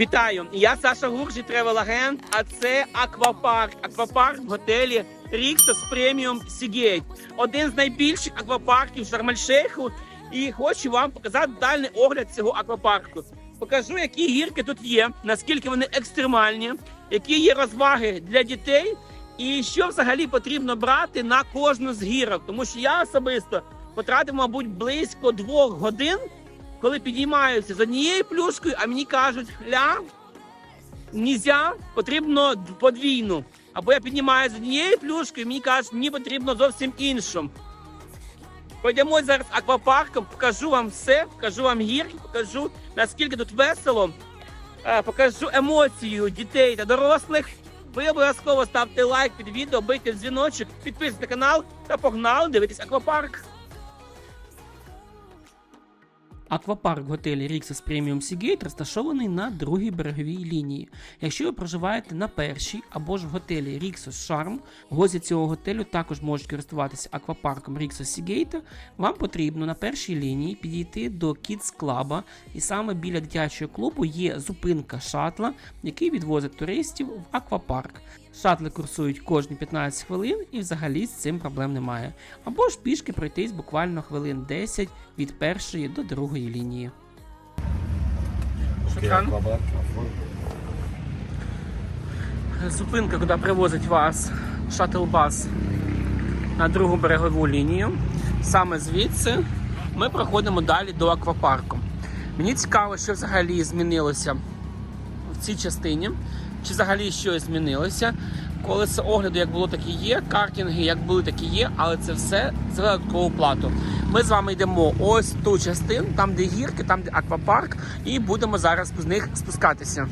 Вітаю! Я Саша Гуржі, тревел агент. А це аквапарк. Аквапарк в готелі Ріксос Преміум Сігейт. Один з найбільших аквапарків Шарм-Ель-Шейху. І хочу вам показати дальний огляд цього аквапарку. Покажу, які гірки тут є, наскільки вони екстремальні, які є розваги для дітей, і що взагалі потрібно брати на кожну з гірок. Тому що я особисто потратив, мабуть, близько двох годин коли підіймаюся з однією плюшкою, а мені кажуть, ля, нельзя, потрібно подвійну. Або я піднімаюся з однією плюшкою, і мені кажуть, мені потрібно зовсім іншу. Пойдемо зараз аквапарком, покажу вам все, покажу вам гірки, покажу наскільки тут весело, е, покажу емоцію дітей та дорослих. Ви обов'язково ставте лайк під відео, бийте дзвіночок, підписуйтесь на канал та погнали дивитись аквапарк. Аквапарк готелі Rixos Premium Seagate розташований на другій береговій лінії. Якщо ви проживаєте на першій або ж в готелі Rixos Charm, гості цього готелю також можуть користуватися аквапарком Rixos Seagate, вам потрібно на першій лінії підійти до Kids Club, і саме біля дитячого клубу є зупинка шатла, який відвозить туристів в аквапарк. Шатли курсують кожні 15 хвилин і взагалі з цим проблем немає. Або ж пішки пройтись буквально хвилин 10 від першої до другої лінії. Зупинка, куди привозить вас шатл-бас на другу берегову лінію. Саме звідси ми проходимо далі до аквапарку. Мені цікаво, що взагалі змінилося в цій частині. Чи взагалі щось змінилося? Колесо огляду як було, так і є. Картинги як були, так і є, але це все за додаткову плату. Ми з вами йдемо ось ту частину, там де гірки, там де аквапарк, і будемо зараз з них спускатися.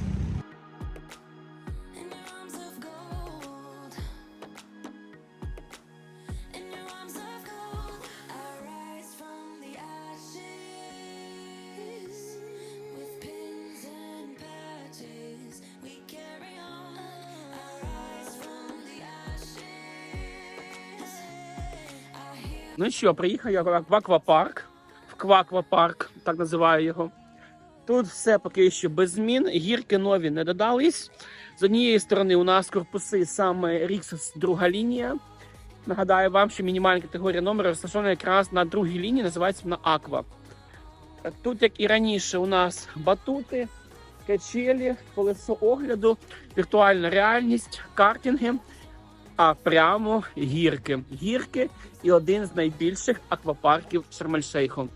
Ну що, приїхав я в аквапарк, в Кваквапарк, так називаю його. Тут все поки що без змін. Гірки нові не додались. З однієї сторони у нас корпуси саме Ріксос друга лінія. Нагадаю вам, що мінімальна категорія номеру розташована якраз на другій лінії, називається вона Аква. Тут, як і раніше, у нас батути, качелі, колесо огляду, віртуальна реальність, картинги, а прямо гірки. Гірки і один з найбільших аквапарків Шарм-Ель-Шейху.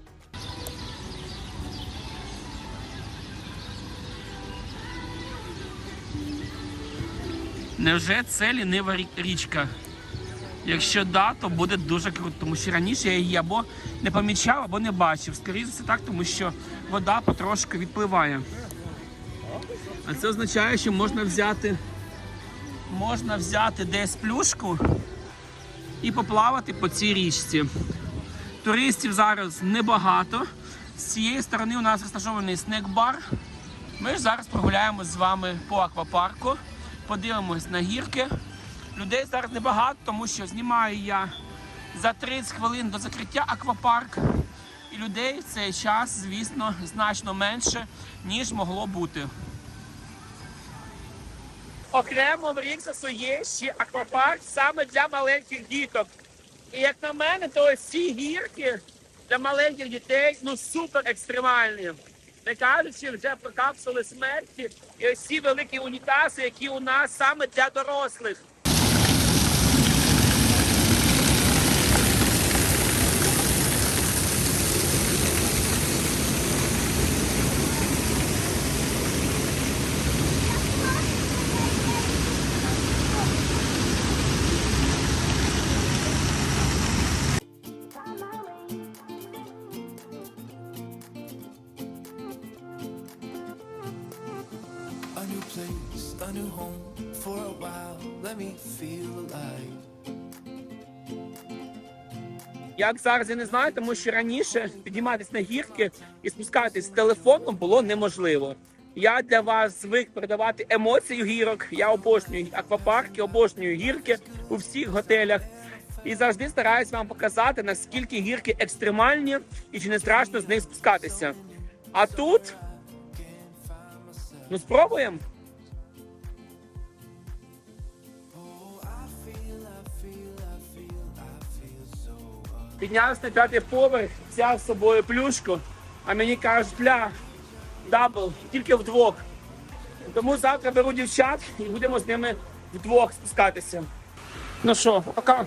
Невже це лінива річка? Якщо да, то буде дуже круто, тому що раніше я її або не помічав, або не бачив. Скоріше все так, тому що вода потрошки відпливає. А це означає, що можна взяти, можна взяти десь плюшку і поплавати по цій річці. Туристів зараз небагато. З цієї сторони у нас розташований снек-бар. Ми ж зараз прогуляємось з вами по аквапарку, подивимось на гірки. Людей зараз небагато, тому що знімаю я за 30 хвилин до закриття аквапарк. І людей в цей час, звісно, значно менше, ніж могло бути. Окремо в Ріксосу є ще аквапарк саме для маленьких діток. І як на мене, то ось гірки для маленьких дітей ну супер екстремальні. Не кажучи вже про капсули смерті і ось ці великі унітази, які у нас саме для дорослих. For a while. Let me feel alive. Як зараз я не знаю, тому що раніше підійматися на гірки і спускатись з телефоном було неможливо. Я для вас звик передавати емоцію гірок. Я обожнюю аквапарки, обожнюю гірки у всіх готелях. І завжди стараюсь вам показати, наскільки гірки екстремальні і чи не страшно з них спускатися. А тут Ну спробуємо. Піднявся на п'ятий поверх, взяв з собою плюшку, а мені кажуть, ля, дабл, тільки вдвох. Тому завтра беру дівчат і будемо з ними вдвох спускатися. Ну що, пока.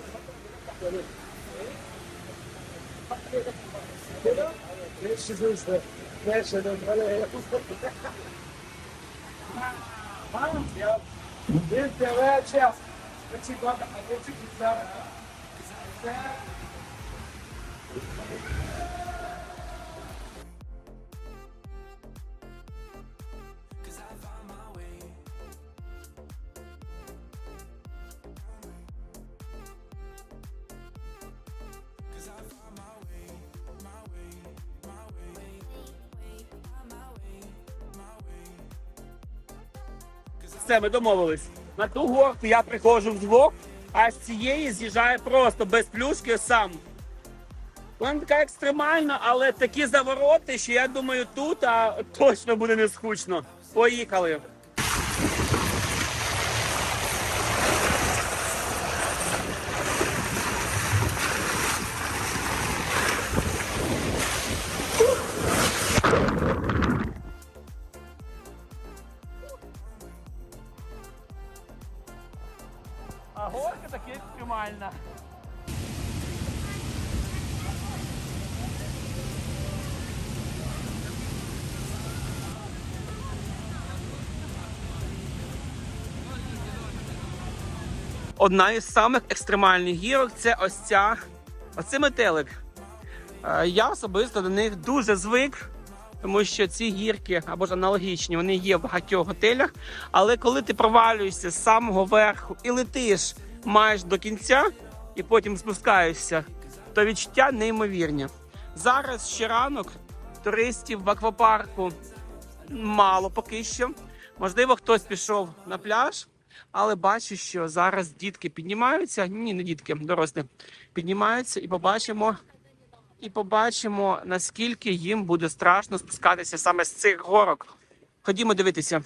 Все, ми домовились. На ту горку я приходжу вдвох, а з цієї з'їжджає просто без плюшки сам. Вона така екстремальна, але такі завороти, що я думаю, тут а, точно буде не скучно. Поїхали. Одна із самих екстремальних гірок це ось ця оце метелик. Е, Я особисто до них дуже звик, тому що ці гірки або ж аналогічні, вони є в багатьох готелях. Але коли ти провалюєшся з самого верху і летиш майже до кінця, і потім спускаєшся, то відчуття неймовірні. Зараз ще ранок туристів в аквапарку мало поки що. Можливо, хтось пішов на пляж, але бачу, що зараз дітки піднімаються. Ні, не дітки, дорослі піднімаються і побачимо. І побачимо, наскільки їм буде страшно спускатися саме з цих горок. Ходімо дивитися.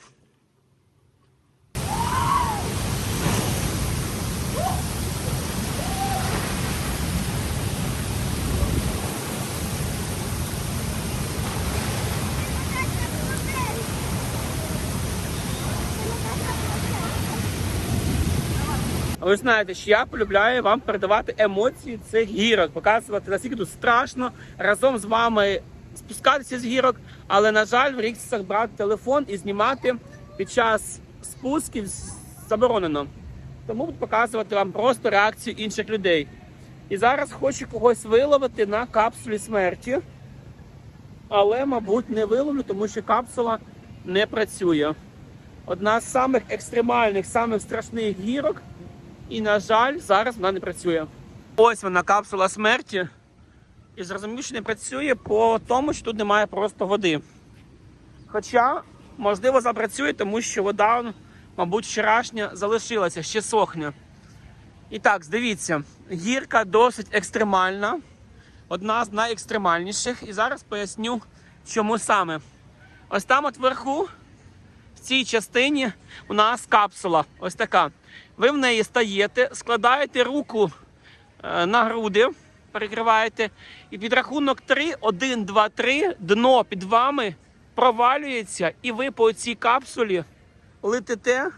Ви знаєте, що я полюбляю вам передавати емоції цих гірок, показувати наскільки тут страшно разом з вами спускатися з гірок, але на жаль, в ріксах брати телефон і знімати під час спусків заборонено. Тому буду показувати вам просто реакцію інших людей. І зараз хочу когось виловити на капсулі смерті, але, мабуть, не виловлю, тому що капсула не працює. Одна з самих екстремальних, самих страшних гірок. І, на жаль, зараз вона не працює. Ось вона капсула смерті. І зрозумів, що не працює по тому, що тут немає просто води. Хоча, можливо, запрацює, тому що вода, мабуть, вчорашня залишилася, ще сохне. І так, дивіться, гірка досить екстремальна, одна з найекстремальніших. І зараз поясню, чому саме. Ось там от вверху цій частині у нас капсула. Ось така. Ви в неї стаєте, складаєте руку е, на груди, перекриваєте, і під рахунок 3, 1, 2, 3, дно під вами провалюється, і ви по цій капсулі летите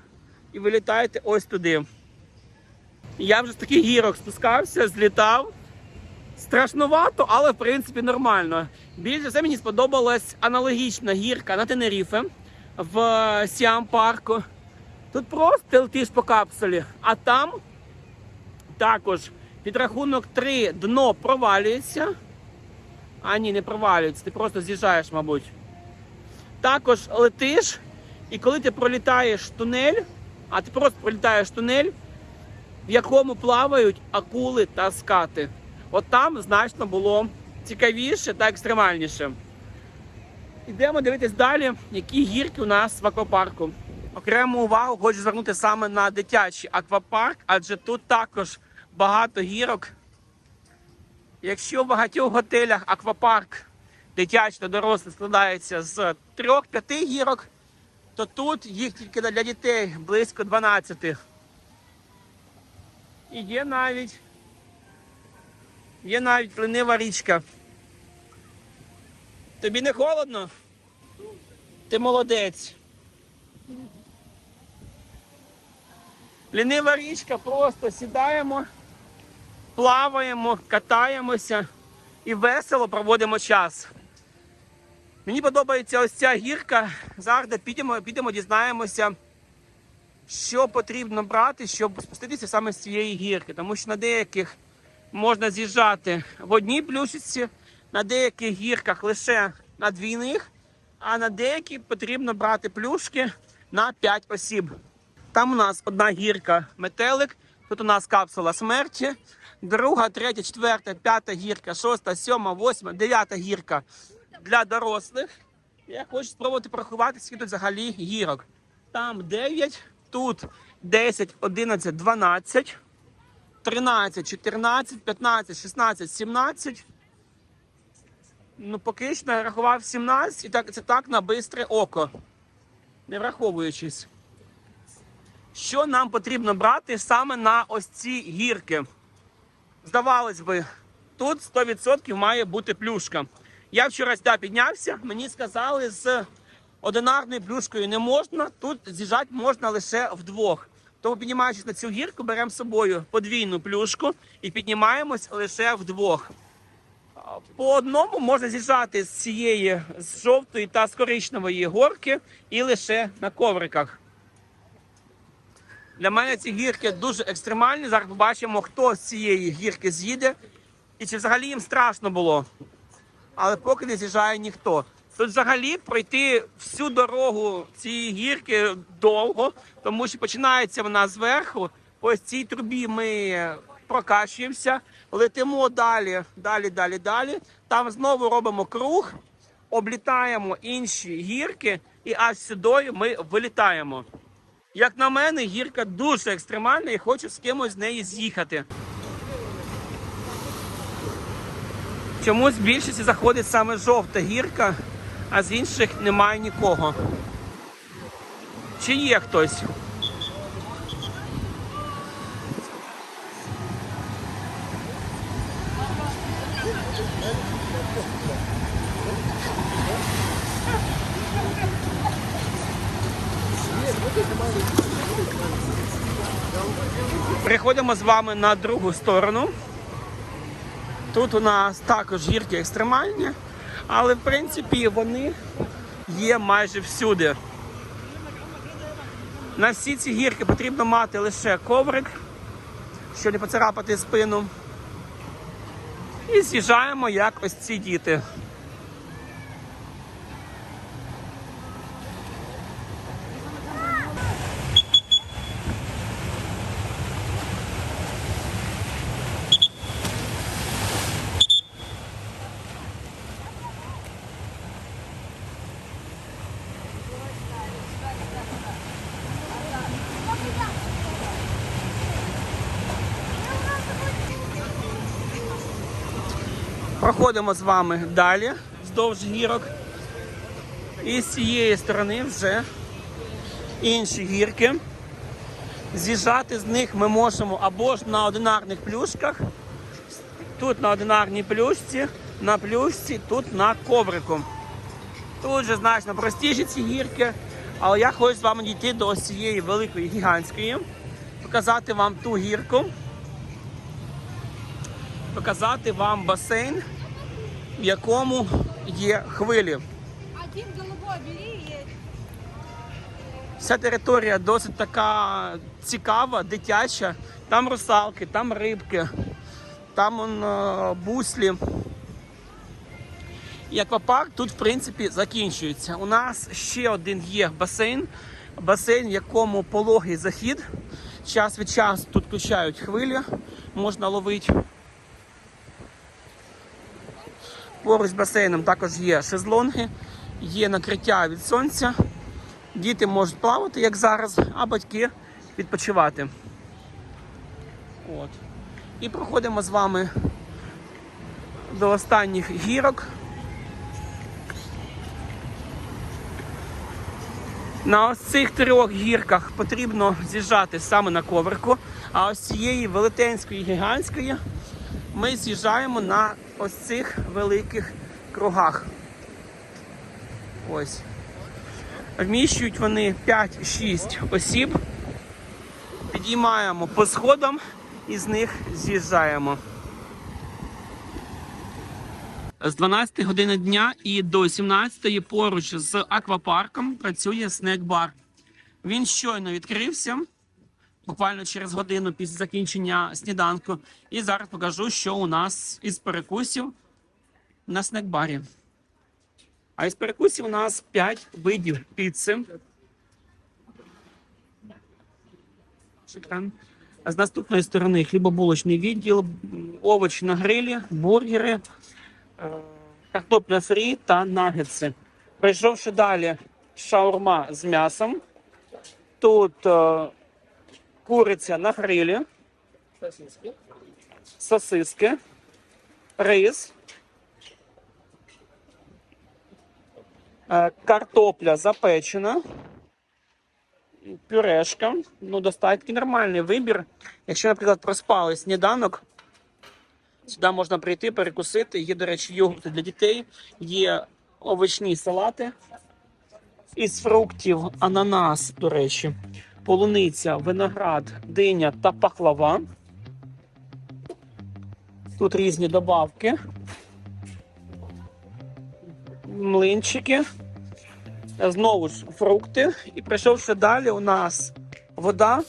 і вилітаєте ось туди. Я вже з таких гірок спускався, злітав. Страшнувато, але в принципі нормально. Більше все мені сподобалась аналогічна гірка на Тенеріфе в е, Сіам парку. Тут просто ти летиш по капсулі, а там також під рахунок 3 дно провалюється. А ні, не провалюється, ти просто з'їжджаєш, мабуть. Також летиш, і коли ти пролітаєш тунель, а ти просто пролітаєш тунель, в якому плавають акули та скати. От там значно було цікавіше та екстремальніше. Йдемо дивитись далі, які гірки у нас в аквапарку. Окрему увагу хочу звернути саме на дитячий аквапарк, адже тут також багато гірок. Якщо в багатьох готелях аквапарк дитячий та дорослий складається з 3-5 гірок, то тут їх тільки для дітей близько 12. І є навіть. Є навіть ленива річка. Тобі не холодно? Ти молодець. Лінива річка, просто сідаємо, плаваємо, катаємося і весело проводимо час. Мені подобається ось ця гірка. Зараз підемо, підемо, дізнаємося, що потрібно брати, щоб спуститися саме з цієї гірки. Тому що на деяких можна з'їжджати в одній плюшечці, на деяких гірках лише на двійних, а на деякі потрібно брати плюшки на 5 осіб. Там у нас одна гірка метелик, тут у нас капсула смерті, друга, третя, четверта, п'ята гірка, шоста, сьома, восьма, дев'ята гірка для дорослих. Я хочу спробувати порахувати, скільки тут взагалі гірок. Там 9, тут 10, 11, 12, 13, 14, 15, 16, 17. Ну, поки що я рахував 17, і так, це так на бистре око, не враховуючись. Що нам потрібно брати саме на ось ці гірки? Здавалось би, тут 100% має бути плюшка. Я вчора сюди піднявся, мені сказали, з одинарною плюшкою не можна, тут з'їжджати можна лише вдвох. Тому піднімаючись на цю гірку, беремо з собою подвійну плюшку і піднімаємось лише вдвох. По одному можна з'їжджати з цієї з жовтої та з коричневої горки і лише на ковриках. Для мене ці гірки дуже екстремальні. Зараз побачимо, хто з цієї гірки з'їде і чи взагалі їм страшно було. Але поки не з'їжджає ніхто. Тут взагалі пройти всю дорогу цієї гірки довго, тому що починається вона зверху. Ось цій трубі ми прокачуємося, летимо далі, далі, далі, далі. Там знову робимо круг, облітаємо інші гірки, і аж сюди ми вилітаємо. Як на мене, гірка дуже екстремальна і хочу з кимось з неї з'їхати. Чомусь в більшості заходить саме жовта гірка, а з інших немає нікого. Чи є хтось? Переходимо з вами на другу сторону. Тут у нас також гірки екстремальні, але в принципі вони є майже всюди. На всі ці гірки потрібно мати лише коврик, щоб не поцарапати спину. І з'їжджаємо як ось ці діти. Проходимо з вами далі вздовж гірок. І з цієї сторони вже інші гірки. З'їжджати з них ми можемо або ж на одинарних плюшках, тут на одинарній плюшці, на плюшці, тут на коврику. Тут же значно простіші ці гірки, але я хочу з вами дійти до ось цієї великої гігантської, показати вам ту гірку показати вам басейн, в якому є хвилі. Вся територія досить така цікава, дитяча. Там русалки, там рибки, там он, е, буслі. І аквапарк тут, в принципі, закінчується. У нас ще один є басейн. Басейн, в якому пологий захід. Час від часу тут включають хвилі, можна ловити. Поруч з басейном також є шезлонги, є накриття від сонця. Діти можуть плавати, як зараз, а батьки відпочивати. От. І проходимо з вами до останніх гірок. На ось цих трьох гірках потрібно з'їжджати саме на коверку, а ось цієї велетенської гігантської ми з'їжджаємо на ось цих великих кругах. Ось. Вміщують вони 5-6 осіб. Підіймаємо по сходам і з них з'їжджаємо. З 12 години дня і до 17 поруч з аквапарком працює снек-бар. Він щойно відкрився, буквально через годину після закінчення сніданку. І зараз покажу, що у нас із перекусів на снек-барі. А із перекусів у нас 5 видів піци. З наступної сторони хлібобулочний відділ, овочі на грилі, бургери, е, картопля фрі та нагетси. Прийшовши далі, шаурма з м'ясом. Тут е, куриця на грилі, сосиски, рис, е, картопля запечена, пюрешка. Ну, достатньо нормальний вибір. Якщо, наприклад, проспали сніданок, Сюди можна прийти, перекусити. Є, до речі, йогурти для дітей, є овочні салати із фруктів, ананас, до речі, полуниця, виноград, диня та пахлава. Тут різні добавки. Млинчики. Знову ж фрукти. І прийшовши далі, у нас вода,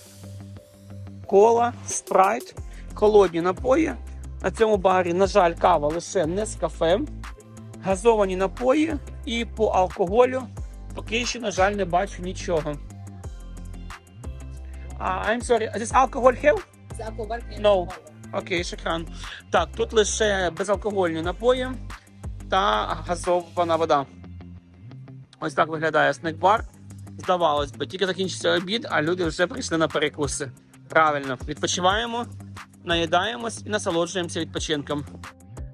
кола, спрайт, холодні напої. На цьому барі, на жаль, кава лише не з кафе, газовані напої і по алкоголю поки що, на жаль, не бачу нічого. Uh, I'm sorry, this alcohol here? No. Окей, шекран. Так, тут лише безалкогольні напої та газована вода. Ось так виглядає снек-бар. Здавалось би, тільки закінчився обід, а люди вже прийшли на перекуси. Правильно, відпочиваємо наїдаємось і насолоджуємося відпочинком.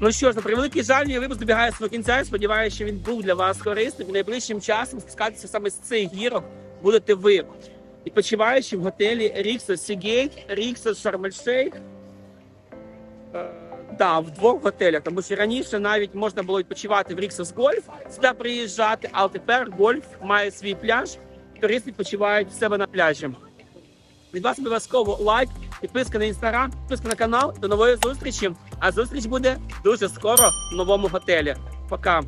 Ну що ж, на превеликий жаль, мій випуск добігає свого кінця. Я Сподіваюся, що він був для вас корисним. І найближчим часом спускатися саме з цих гірок будете ви. Відпочиваючи в готелі Ріксо Сігейт, Ріксо Шармельшейх. Так, в двох готелях, тому що раніше навіть можна було відпочивати в Ріксос Гольф, сюди приїжджати, а тепер гольф має свій пляж, туристи відпочивають в себе на пляжі. Від вас обов'язково лайк, підписка на інстаграм, підписка на канал. До нової зустрічі. А зустріч буде дуже скоро в новому готелі. Пока.